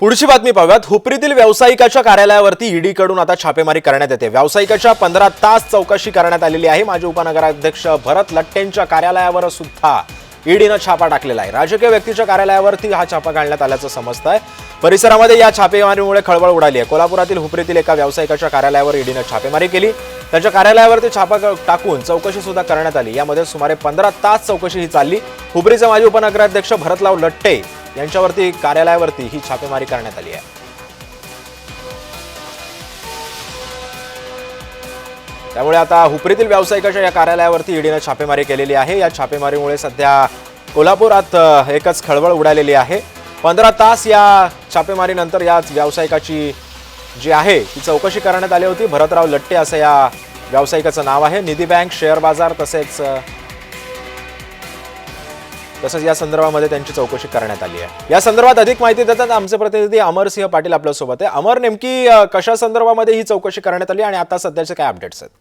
पुढची बातमी पाहूयात. हुपरीतील व्यावसायिकाच्या कार्यालयावरती ईडीकडून आता छापेमारी करण्यात येते. व्यावसायिकाच्या पंधरा तास चौकशी करण्यात आलेली आहे. माजी उपनगराध्यक्ष भरत लट्टेंच्या कार्यालयावर सुद्धा ईडीनं छापा टाकलेला आहे. राजकीय व्यक्तीच्या कार्यालयावरती हा छापा घालण्यात आल्याचं समजत आहे परिसरामध्ये या छापेमारीमुळे खळबळ उडाली आहे. कोल्हापुरातील हुपरीतील एका व्यावसायिकाच्या कार्यालयावर ईडीनं छापेमारी केली. त्यांच्या कार्यालयावरती छापा टाकून चौकशी सुद्धा करण्यात आली. यामध्ये सुमारे पंधरा तास चौकशी ही चालली. हुबरीचे माजी उपनगराध्यक्ष भरतलाव लट्टे यांच्यावरती कार्यालयावरती ही छापेमारी करण्यात आली आहे. त्यामुळे आता हुपरीतील व्यावसायिकाच्या या कार्यालयावरती ईडीनं छापेमारी केलेली आहे. या छापेमारीमुळे सध्या कोल्हापुरात एकच खळबळ उडालेली आहे. पंधरा तास या छापेमारीनंतर या व्यावसायिकाची जी आहे ती चौकशी करण्यात आली होती. भरतराव लट्टे असं या व्यावसायिकाचं नाव आहे. निधी बँक शेअर बाजार तसेच तसंच या संदर्भामध्ये त्यांची चौकशी करण्यात आली आहे. या संदर्भात अधिक माहिती देतात आमचे प्रतिनिधी अमरसिंह पाटील आपल्यासोबत आहे. अमर नेमकी कशा संदर्भामध्ये ही चौकशी करण्यात आली आणि आता सध्याचे काय अपडेट्स आहेत?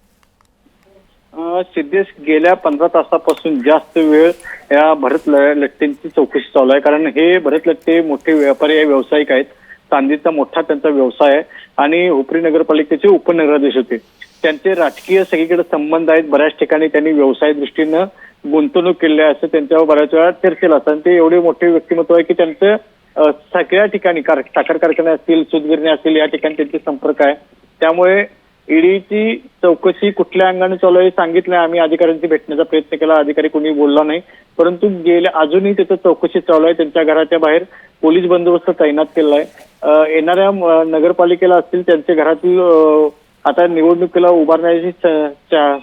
सिद्धेश गेल्या पंधरा तासापासून जास्त वेळ या भरत लट्टेंची चौकशी चालू आहे. कारण हे भरत लट्टे मोठे व्यापारी व्यावसायिक आहेत. चांदीचा मोठा त्यांचा व्यवसाय आहे. आणि हुपरी नगरपालिकेचे उपनगराधीश होते. त्यांचे राजकीय सगळीकडे संबंध आहेत. बऱ्याच ठिकाणी त्यांनी व्यवसाय दृष्टीनं गुंतवणूक केली आहे असं त्यांच्यावर बऱ्याच वेळा चर्चेला असतात. आणि ते एवढे मोठे व्यक्तिमत्व आहे की त्यांचं सगळ्या ठिकाणी कार साखर कारखाने असतील सूतगिरणी असतील या ठिकाणी त्यांचे संपर्क आहे. त्यामुळे ईडीची चौकशी कुठल्या अंगाने चालू आहे सांगितलं आम्ही अधिकाऱ्यांशी भेटण्याचा प्रयत्न केला. अधिकारी कोणी बोलला नाही. परंतु गेल्या अजूनही त्याचं चौकशी चालू आहे. त्यांच्या घराच्या बाहेर पोलीस बंदोबस्त तैनात केला आहे येणाऱ्या नगरपालिकेला असतील त्यांच्या घरातील आता निवडणुकीला उभारण्याची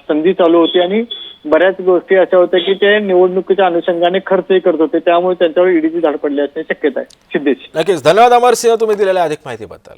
संधी चालू होती आणि बऱ्याच गोष्टी अशा होत्या की ते निवडणुकीच्या अनुषंगाने खर्चही करत होते. त्यामुळे त्यांच्यावर ईडीची धाड पडली असण्याची शक्यता आहे. सिद्धेश. नक्कीच. धन्यवाद अमरसिंह तुम्ही दिलेल्या अधिक माहितीबद्दल.